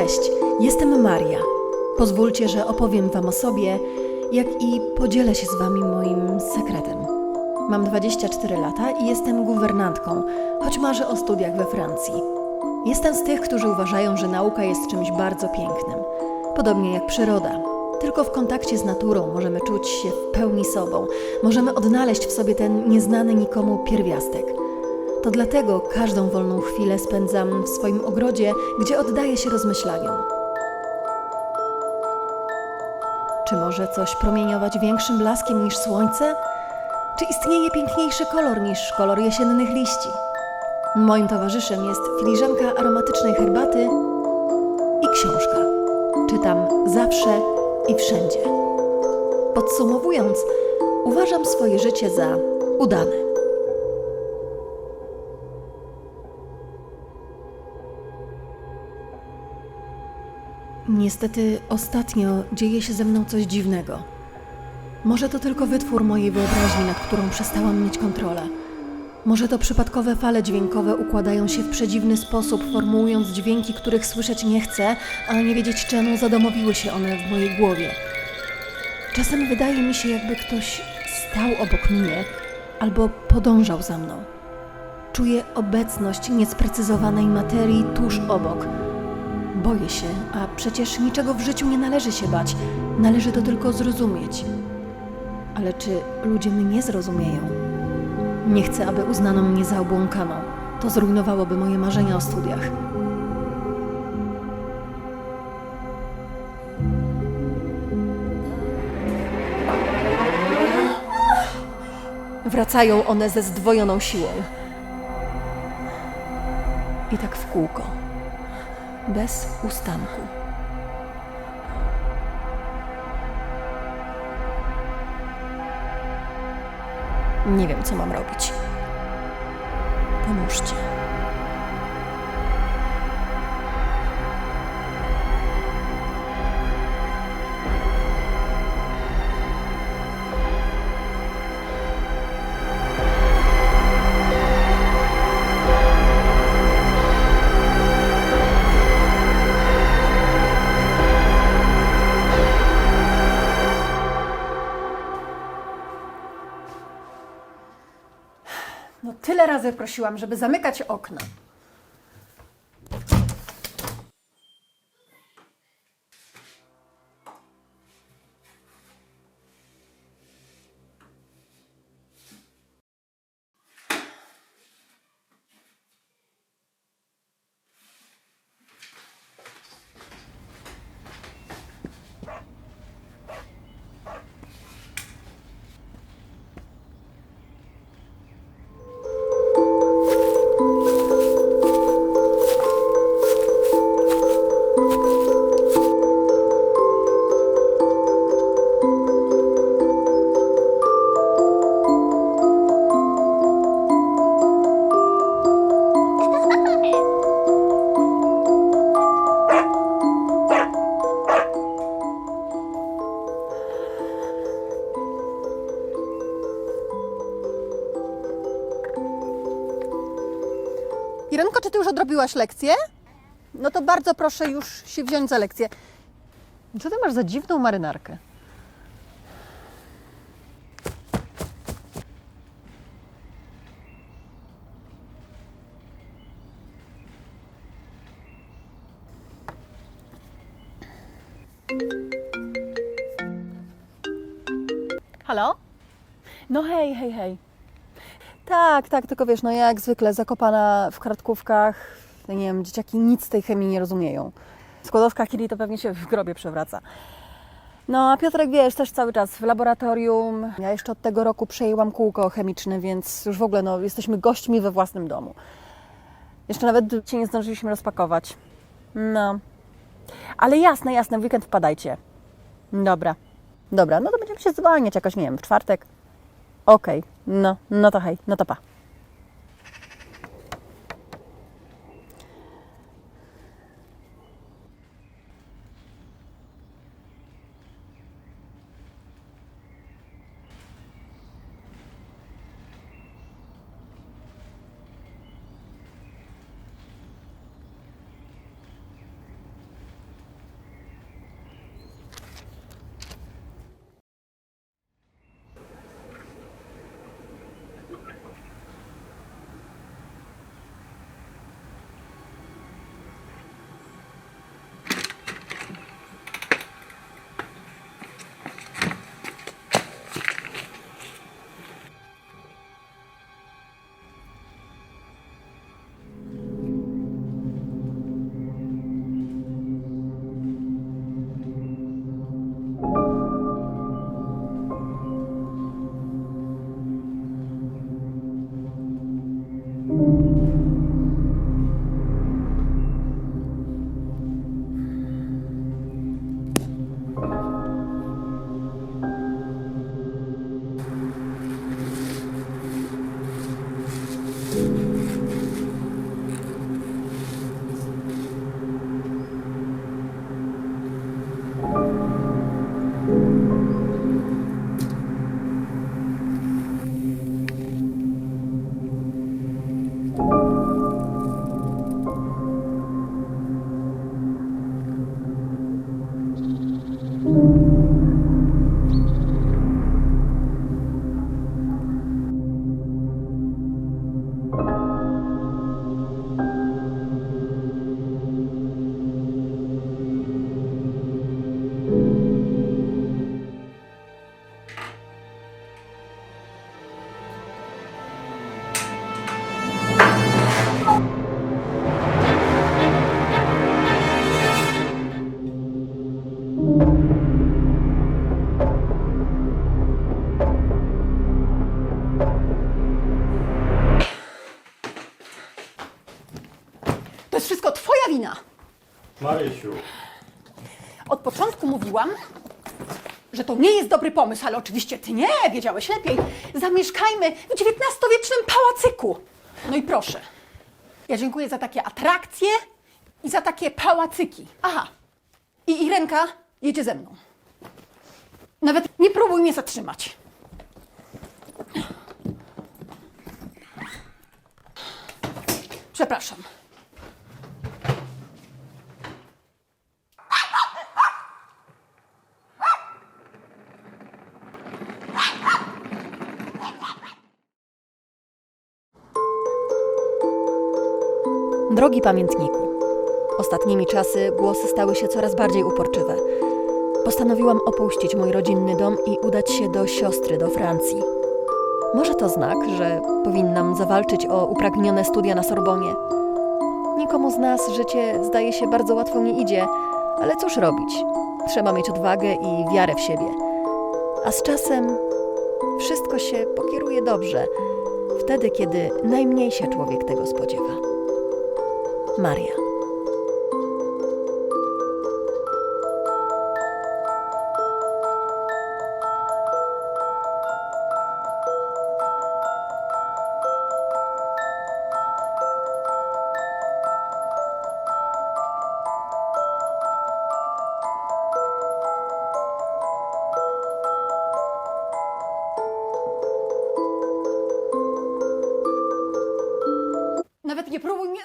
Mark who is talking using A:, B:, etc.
A: Cześć, jestem Maria. Pozwólcie, że opowiem Wam o sobie, jak i podzielę się z Wami moim sekretem. Mam 24 lata i jestem guwernantką, choć marzę o studiach we Francji. Jestem z tych, którzy uważają, że nauka jest czymś bardzo pięknym, podobnie jak przyroda. Tylko w kontakcie z naturą możemy czuć się w pełni sobą, możemy odnaleźć w sobie ten nieznany nikomu pierwiastek. To dlatego każdą wolną chwilę spędzam w swoim ogrodzie, gdzie oddaję się rozmyślaniom. Czy może coś promieniować większym blaskiem niż słońce? Czy istnieje piękniejszy kolor niż kolor jesiennych liści? Moim towarzyszem jest filiżanka aromatycznej herbaty i książka. Czytam zawsze i wszędzie. Podsumowując, uważam swoje życie za udane. Niestety ostatnio dzieje się ze mną coś dziwnego. Może to tylko wytwór mojej wyobraźni, nad którą przestałam mieć kontrolę. Może to przypadkowe fale dźwiękowe układają się w przedziwny sposób, formułując dźwięki, których słyszeć nie chcę, ale nie wiedzieć czemu zadomowiły się one w mojej głowie. Czasem wydaje mi się, jakby ktoś stał obok mnie albo podążał za mną. Czuję obecność niesprecyzowanej materii tuż obok. Boję się, a przecież niczego w życiu nie należy się bać, należy to tylko zrozumieć. Ale czy ludzie mnie nie zrozumieją? Nie chcę, aby uznano mnie za obłąkaną. To zrujnowałoby moje marzenia o studiach. Wracają one ze zdwojoną siłą. I tak w kółko. Bez ustanku. Nie wiem, co mam robić. Pomóżcie. No tyle razy prosiłam, żeby zamykać okna.
B: Odrobiłaś lekcję? No to bardzo proszę już się wziąć za lekcję. Co ty masz za dziwną marynarkę? Halo? No hej, hej, hej. Tak, tak, tylko wiesz, no ja jak zwykle zakopana w kartkówkach, no nie wiem, dzieciaki nic z tej chemii nie rozumieją. Składowka Kili to pewnie się w grobie przewraca. No a Piotrek, wiesz, też cały czas w laboratorium. Ja jeszcze od tego roku przejęłam kółko chemiczne, więc już w ogóle no, jesteśmy gośćmi we własnym domu. Jeszcze nawet Cię nie zdążyliśmy rozpakować. No. Ale jasne, jasne, w weekend wpadajcie. Dobra. Dobra, no to będziemy się zwalniać jakoś, nie wiem, w czwartek. Okej, no, no to hej, no to pa.
C: Marysiu,
D: Od początku mówiłam, że to nie jest dobry pomysł, ale oczywiście ty nie, wiedziałeś lepiej. Zamieszkajmy w XIX-wiecznym pałacyku. No i proszę. Ja dziękuję za takie atrakcje i za takie pałacyki. Aha. I Irenka jedzie ze mną. Nawet nie próbuj mnie zatrzymać. Przepraszam.
A: Drogi pamiętniku, ostatnimi czasy głosy stały się coraz bardziej uporczywe. Postanowiłam opuścić mój rodzinny dom i udać się do siostry do Francji. Może to znak, że powinnam zawalczyć o upragnione studia na Sorbonie. Nikomu z nas życie zdaje się bardzo łatwo nie idzie, ale cóż robić? Trzeba mieć odwagę i wiarę w siebie. A z czasem wszystko się pokieruje dobrze, wtedy kiedy najmniej się człowiek tego spodziewa. Maria.
D: Nawet nie próbuj mnie.